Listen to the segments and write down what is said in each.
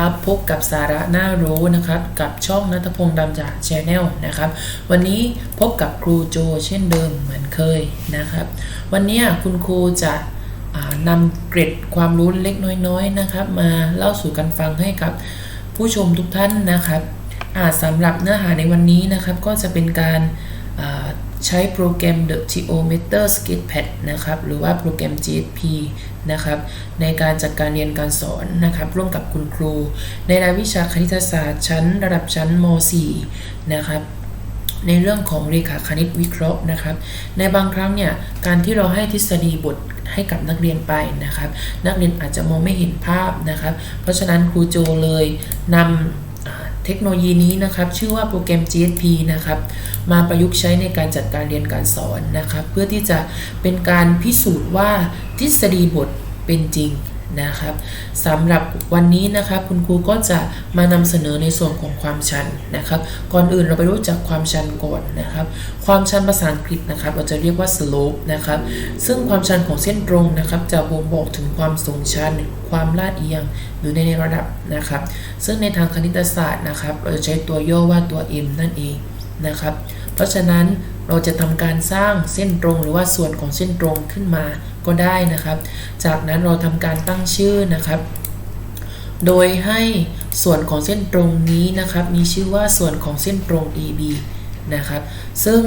ครับ พบกับสาระน่ารู้นะครับ กับช่องนัทพงษ์ดำจากชแนลนะครับ วันนี้พบกับครูโจเช่นเดิมเหมือนเคยนะครับ วันนี้คุณครูจะนำเกร็ดความรู้เล็กน้อยๆนะครับ มาเล่าสู่กันฟังให้กับผู้ชมทุกท่านนะครับสำหรับเนื้อหาในวันนี้นะครับ ก็จะเป็นการา ใช้โปรแกรม The Geometer Sketchpad นะครับ หรือว่าโปรแกรม GSP นะครับ ในการจัดการเรียนการสอนนะครับ ร่วมกับคุณครู ในรายวิชาคณิตศาสตร์ชั้นระดับชั้นม .4 นะครับในเรื่องของเรขาคณิตวิเคราะห์นะครับ ในบางครั้งเนี่ยการที่เราให้ทฤษฎีบทให้กับนักเรียนไปนะครับ นักเรียนอาจจะมองไม่เห็นภาพนะครับ เพราะฉะนั้นครูโจเลยนำอ่า เทคโนโลยีนี้นะครับชื่อว่าโปรแกรม GSP นะครับมาประยุกต์ใช้ในการจัดการเรียนการสอนนะครับ เพื่อที่จะเป็นการพิสูจน์ว่าทฤษฎีบทเป็นจริง นะครับสำหรับวันนี้นะครับคุณครูก็จะมานำเสนอในส่วนของความชันนะครับ ก่อนอื่นเราไปรู้จักความชันก่อนนะครับ ความชันภาษาอังกฤษนะครับ เราจะเรียกว่า slope นะครับ ซึ่งความชันของเส้นตรงนะครับ จะบ่งบอกถึงความสูงชัน ความลาดเอียง หรือในระดับนะครับ ซึ่งในทางคณิตศาสตร์นะครับ เราจะใช้ตัวย่อว่าตัว m นั่นเองนะครับ เพราะฉะนั้น เราจะทำการสร้างเส้นตรงหรือว่าส่วนของเส้นตรงขึ้นมาก็ได้นะครับ จากนั้นเราทำการตั้งชื่อนะครับ โดยให้ส่วนของเส้นตรงนี้นะครับ มีชื่อว่าส่วนของเส้นตรง AB นะครับ ซึ่ง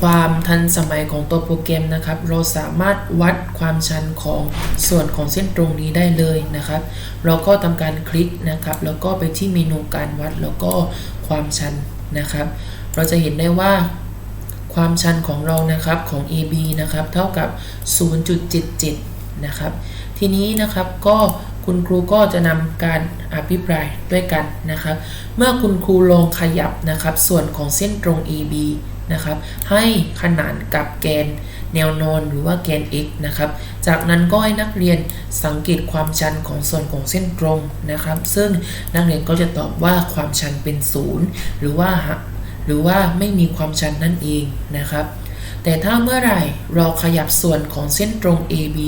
ความทันสมัยของตัวโปรแกรมนะครับ เราสามารถวัดความชันของส่วนของเส้นตรงนี้ได้เลยนะครับ เราก็ทำการคลิกนะครับ แล้วก็ไปที่เมนูการวัดแล้วก็ความชันนะครับ เราจะเห็นได้ว่า ความชันของเรานะครับของ AB นะครับเท่ากับ 0.77 นะครับ ทีนี้นะครับก็คุณครูก็จะนำการอภิปรายด้วยกันนะครับ เมื่อคุณครูลองขยับนะครับ ส่วนของเส้นตรง AB นะครับ ให้ขนานกับแกนแนวนอนหรือว่าแกน x นะครับ จากนั้นก็ให้นักเรียนสังเกตความชันของส่วนของเส้นตรงนะครับ ซึ่งนักเรียนก็จะตอบว่าความชันเป็นศูนย์หรือว่า หรือว่าไม่มีความชันนั่นเองนะครับ แต่ถ้าเมื่อไหร่เราขยับส่วนของเส้นตรง AB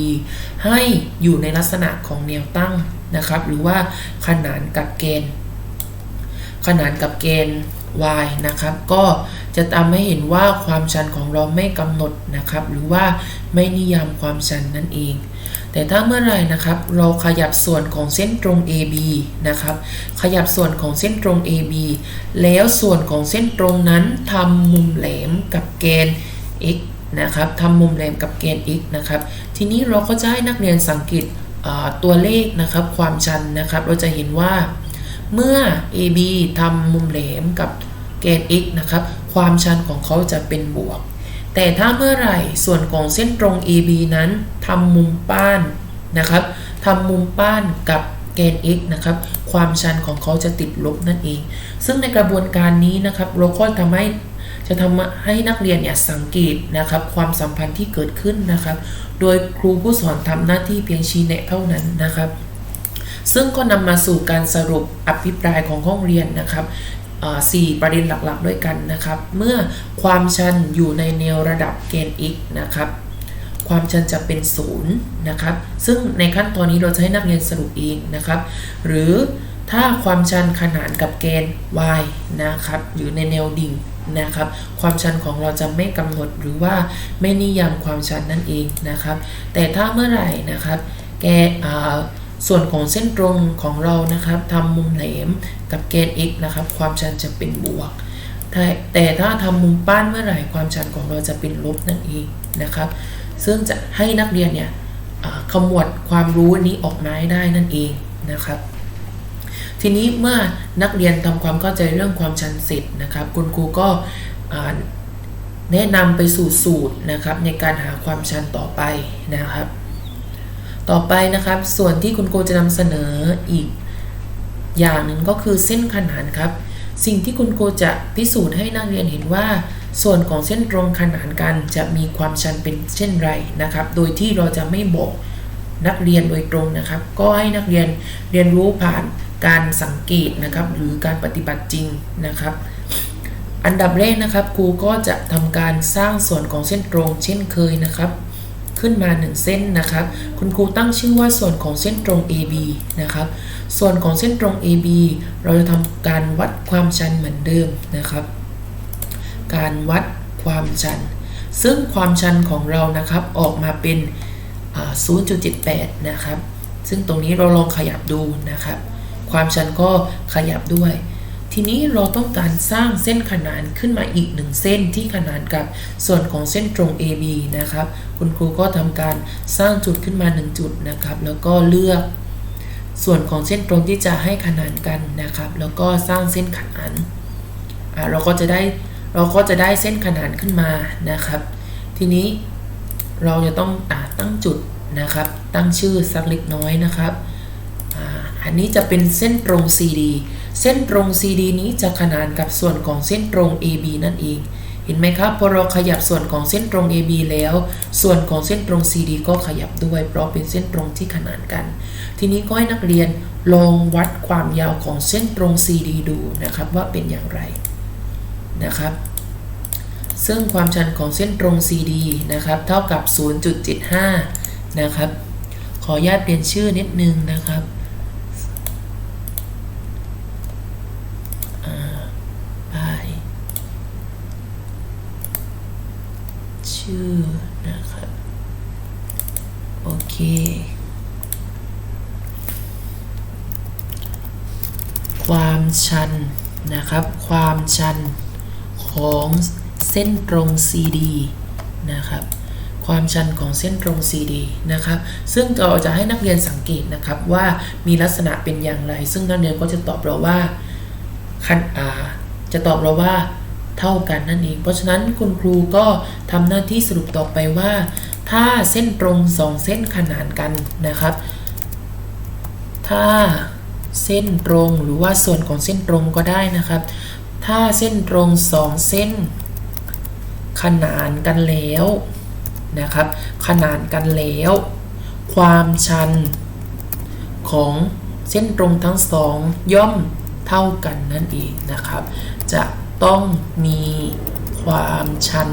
ให้อยู่ในลักษณะของแนวตั้งนะครับ หรือว่าขนานกับเกณฑ์ ขนานกับเกณฑ์ y นะครับ ก็ จะทำให้เห็นว่าความชันของเราไม่กำหนดนะครับ หรือว่าไม่นิยามความชันนั่นเอง แต่ถ้าเมื่อไรนะครับ เราขยับส่วนของเส้นตรง AB นะครับ ขยับส่วนของเส้นตรง AB แล้วส่วนของเส้นตรงนั้นทำมุมแหลมกับแกน x นะครับทำมุมแหลมกับแกน x นะครับ ทีนี้เราก็จะให้นักเรียนสังเกตตัวเลขนะครับ ความชันนะครับ เราจะเห็นว่าเมื่อ AB ทำมุมแหลมกับ แกน x นะครับความชันของเขาจะเป็นบวก แต่ถ้าเมื่อไหร่ส่วนของเส้นตรง AB นั้นทำมุมป้านนะครับทำมุมป้านกับแกน x นะครับ ความชันของเขาจะติดลบนั่นเอง ซึ่งในกระบวนการนี้นะครับเราก็ทำให้จะทำให้นักเรียนเนี่ยสังเกตนะครับ ความสัมพันธ์ที่เกิดขึ้นนะครับ โดยครูผู้สอนทำหน้าที่เพียงชี้แนะเท่านั้นนะครับ ซึ่งก็นำมาสู่การสรุปอภิปรายของห้องเรียนนะครับ อ่าสี่ประเด็นหลักๆ ด้วยกันนะครับ เมื่อความชันอยู่ในแนวระดับเกณฑ์ x นะครับ ความชันจะเป็นศูนย์นะครับ ซึ่งในขั้นตอนนี้เราจะให้นักเรียนสรุปเองนะครับ หรือถ้าความชันขนานกับเกณฑ์ y นะครับ หรือในแนวดิ่งนะครับ ความชันของเราจะไม่กำหนดหรือว่าไม่นิยามความชันนั่นเองนะครับ แต่ถ้าเมื่อไหร่นะครับ แกอ่า ส่วนของเส้นตรงของเรานะครับทำมุมแหลมกับเกณฑ์ x นะครับ ความชันจะเป็นบวก แต่ถ้าทำมุมป้านเมื่อไหร่ความชันของเราจะเป็นลบนั่นเองนะครับ ซึ่งจะให้นักเรียนเนี่ยอ่าขมวดความรู้นี้ออกมาให้ได้นั่นเองนะครับ ทีนี้เมื่อนักเรียนทำความเข้าใจเรื่องความชันเสร็จนะครับ คุณครูก็แนะนำไปสู่สูตรนะครับในการหาความชันต่อไปนะครับ ต่อไปนะครับ ส่วนที่คุณครูจะนำเสนออีกอย่างหนึ่งก็คือเส้นขนานครับ สิ่งที่คุณครูจะพิสูจน์ให้นักเรียนเห็นว่า ส่วนของเส้นตรงขนานกันจะมีความชันเป็นเช่นไรนะครับ โดยที่เราจะไม่บอกนักเรียนโดยตรงนะครับ ก็ให้นักเรียนเรียนรู้ผ่านการสังเกตนะครับ หรือการปฏิบัติจริงนะครับ อันดับแรกนะครับครูก็จะทำการสร้างส่วนของเส้นตรงเช่นเคยนะครับ ขึ้นมา 1 เส้นนะครับ คุณครูตั้งชื่อว่าส่วนของเส้นตรง AB นะครับ ส่วนของเส้นตรง AB เราจะทำการวัดความชันเหมือนเดิมนะครับ การวัดความชัน ซึ่งความชันของเรานะครับออกมาเป็น 0.78 นะครับ ซึ่งตรงนี้เราลองขยับดูนะครับ ความชันก็ขยับด้วย ทีนี้เราต้องการสร้างเส้นขนานขึ้นมาอีกหนึ่งเส้นที่ขนานกับส่วนของเส้นตรง AB นะครับ คุณครูก็ทำการสร้างจุดขึ้นมา 1 จุดนะครับ แล้วก็เลือกส่วนของเส้นตรงที่จะให้ขนานกันนะครับ แล้วก็สร้างเส้นขนานอ่าเราก็จะได้เราก็จะได้เส้นขนานขึ้นมานะครับ ทีนี้เราจะต้องอตั้งจุดนะครับ ตั้งชื่อสักเล็กน้อยนะครับ อันนี้จะเป็นเส้นตรง CD เส้นตรง CD นี้จะขนานกับส่วนของเส้นตรง AB นั่นเอง เห็นไหมครับพอเราขยับส่วนของเส้นตรง AB แล้ว ส่วนของเส้นตรง CD ก็ขยับด้วย เพราะเป็นเส้นตรงที่ขนานกัน ทีนี้ก็ให้นักเรียนลองวัดความยาวของเส้นตรง CD ดูนะครับว่าเป็นอย่างไรนะครับซึ่งความชันของเส้นตรง CD นะครับ เท่ากับ 0.75 นะครับ ขออนุญาตเปลี่ยนชื่อนิดนึงนะครับอ่าไป ชื่อนะครับโอเค ความชันนะครับ ความชันของเส้นตรง CD นะครับความชันของเส้นตรง CD นะครับ ซึ่งเราจะให้นักเรียนสังเกตนะครับว่ามีลักษณะเป็นอย่างไร ซึ่งนักเรียนก็จะตอบเราว่าคันอาจะตอบเราว่า เท่ากันนั่นเอง เพราะฉะนั้นคุณครูก็ทำหน้าที่สรุปต่อไปว่า ถ้าเส้นตรงสองเส้นขนานกันนะครับ ถ้าเส้นตรงหรือว่าส่วนของเส้นตรงก็ได้นะครับ ถ้าเส้นตรงสองเส้น ขนานกันแล้วนะครับ ขนานกันแล้ว ความชันของเส้นตรงทั้งสองย่อมเท่ากันนั่นเองนะครับ จะ ต้องมีความชัน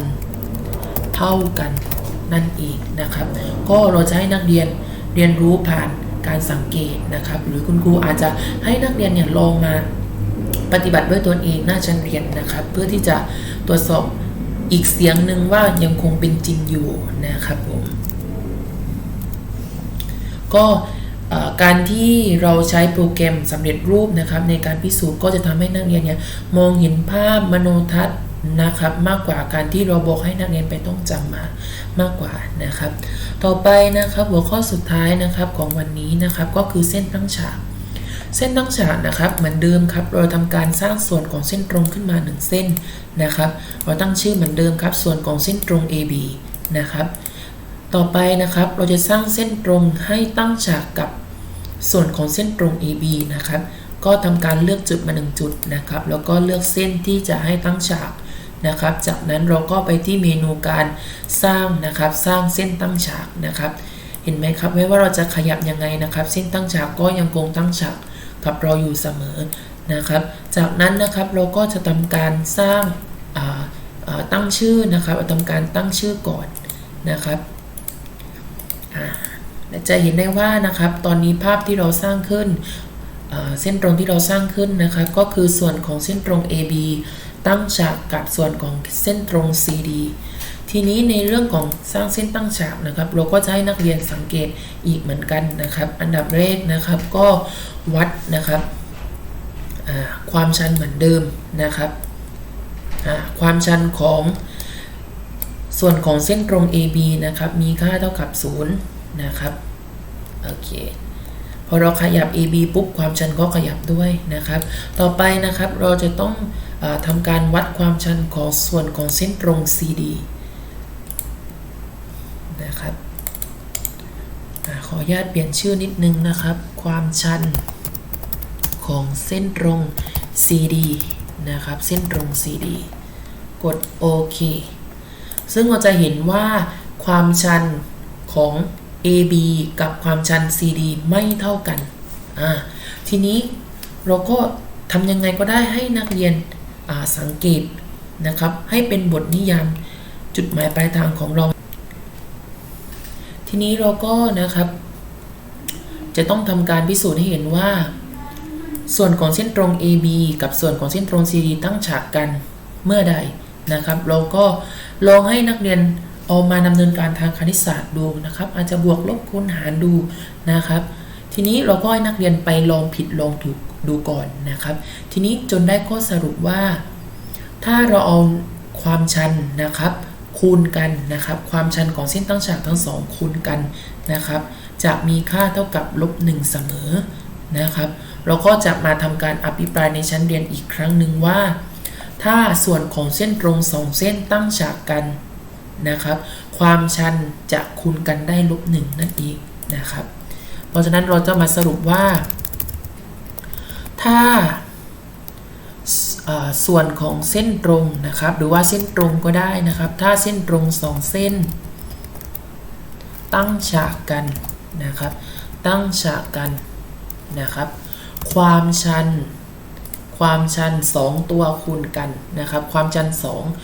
เท่ากันนั่นเองนะครับ ก็เราจะให้นักเรียนเรียนรู้ผ่านการสังเกตนะครับ หรือคุณครูอาจจะให้นักเรียนเนี่ยลองมาปฏิบัติด้วยตนเองหน้าชั้นเรียนนะครับ เพื่อที่จะตรวจสอบอีกเสียงหนึ่งว่ายังคงเป็นจริงอยู่นะครับผมก็ การที่เราใช้โปรแกรมสำเร็จรูปนะครับ ในการพิสูจน์ก็จะทำให้นักเรียนเนี่ยมองเห็นภาพมโนทัศน์นะครับ มากกว่าการที่เราบอกให้นักเรียนไปต้องจำมามากกว่านะครับ ต่อไปนะครับหัวข้อสุดท้ายนะครับของวันนี้นะครับก็คือเส้นตั้งฉากเส้นตั้งฉากนะครับเหมือนเดิมครับ เราทำการสร้างส่วนของเส้นตรงขึ้นมา 1 เส้นนะครับ เราตั้งชื่อเหมือนเดิมครับ ส่วนของเส้นตรง AB นะครับ ต่อไปนะครับเราจะสร้างเส้นตรงให้ตั้งฉากกับส่วนของเส้นตรง AB นะครับ ก็ทำการเลือกจุดมา 1 จุดนะครับ แล้วก็เลือกเส้นที่จะให้ตั้งฉากนะครับ จากนั้นเราก็ไปที่เมนูการสร้างนะครับ สร้างเส้นตั้งฉากนะครับ เห็นไหมครับไม่ว่าเราจะขยับยังไงนะครับ เส้นตั้งฉากก็ยังคงตั้งฉากกับเราอยู่เสมอนะครับ จากนั้นนะครับเราก็จะทำการสร้างตั้งชื่อนะครับทำการตั้งชื่อก่อนนะครับ จะเห็นได้ว่านะครับตอนนี้ภาพที่เราสร้างขึ้นเส้นตรงที่เราสร้างขึ้นนะครับก็คือส่วนของเส้นตรง AB ตั้งฉากกับส่วนของเส้นตรง CD ทีนี้ในเรื่องของสร้างเส้นตั้งฉากนะครับ เราก็จะให้นักเรียนสังเกตอีกเหมือนกันนะครับ อันดับแรกนะครับก็วัดนะครับความชันเหมือนเดิมนะครับความชันของ ส่วนของเส้นตรง AB นะครับ มีค่าเท่ากับ 0 นะครับ โอเค พอเราขยับ AB ปุ๊บ ความชันก็ขยับด้วยนะครับ ต่อไปนะครับ เราจะต้องอทำการวัดความชันของส่วนของเส้นตรง CD นะครับอขออนุญาตเปลี่ยนชื่อนิดนึงนะครับ ความชันของเส้นตรง CD นะครับ เส้นตรง CD กดโอเค ซึ่งเราจะเห็นว่าความชันของ AB กับความชัน CD ไม่เท่ากัน ทีนี้เราก็ทำยังไงก็ได้ให้นักเรียนสังเกตนะครับ ให้เป็นบทนิยามจุดหมายปลายทางของเรา ทีนี้เราก็นะครับ จะต้องทำการพิสูจน์ให้เห็นว่า ส่วนของเส้นตรง AB กับส่วนของเส้นตรง CD ตั้งฉากกันเมื่อใด นะครับเราก็ลองให้นักเรียนเอามาดำเนินการทางคณิตศาสตร์ดูนะครับ อาจจะบวกลบคูณหารดูนะครับ ทีนี้เราก็ให้นักเรียนไปลองผิดลองถูกดูก่อนนะครับ ทีนี้จนได้ข้อสรุปว่า ถ้าเราเอาความชันนะครับ คูณกันนะครับ ความชันของเส้นตั้งฉากทั้งสองคูณกันนะครับ จะมีค่าเท่ากับลบหนึ่งเสมอนะครับ เราก็จะมาทำการอภิปรายในชั้นเรียนอีกครั้งหนึ่งว่า ถ้าส่วนของเส้นตรงสองเส้นตั้งฉากกันนะครับ ความชันจะคูณกันได้ลบหนึ่งนั่นเองนะครับ เพราะฉะนั้นเราจะมาสรุปว่า ถ้าส่วนของเส้นตรงนะครับ หรือว่าเส้นตรงก็ได้นะครับ ถ้าเส้นตรงสองเส้น ตั้งฉากกันนะครับ ตั้งฉากกันนะครับ ความชัน ความชัน 2 ตัวคูณกันนะครับ ความชัน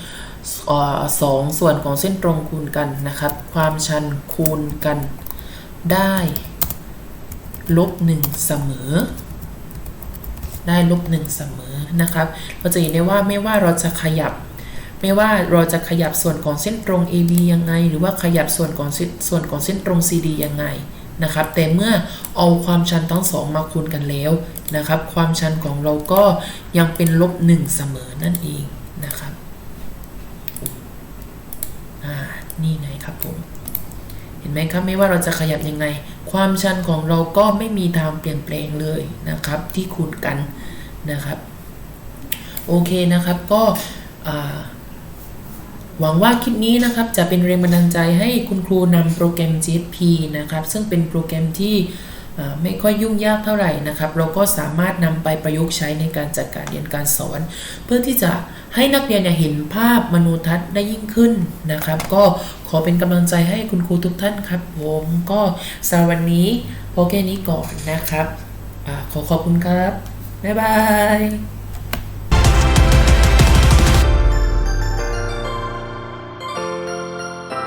2อ่าสองส่วนของเส้นตรงคูณกันนะครับ ความชันคูณกันได้ลบ1เสมอ ได้ลบ1เสมอนะครับ เราจะเห็นได้ว่าไม่ว่าเราจะขยับ ไม่ว่าเราจะขยับส่วนของเส้นตรง AB ยังไง หรือว่าขยับส่วนของส่วนของเส้นตรง CD ยังไงนะครับ แต่เมื่อเอาความชันทั้งสองมาคูณกันแล้ว นะครับ ความชันของเราก็ยังเป็นลบ1เสมอนั่นเองนะครับอ่านี่ไงครับผม เห็นไหมครับไม่ว่าเราจะขยับยังไง ความชันของเราก็ไม่มีทางเปลี่ยนแปลงเลยนะครับ ที่คูณกันนะครับ โอเคนะครับก็หวังว่าคลิปนี้นะครับจะเป็นแรงบันดาลใจให้คุณครูนำโปรแกรม GSP นะครับ ซึ่งเป็นโปรแกรมที่ ไม่ค่อยยุ่งยากเท่าไหร่นะครับ เราก็สามารถนำไปประยุกต์ใช้ในการจัดการเรียนการสอน เพื่อที่จะให้นักเรียนเห็นภาพมนุทัศน์ได้ยิ่งขึ้นนะครับ ก็ขอเป็นกำลังใจให้คุณครูทุกท่านครับ ผมก็สำหรับวันนี้พอแค่นี้ก่อนนะครับอขอขอบคุณครับ บ๊ายบาย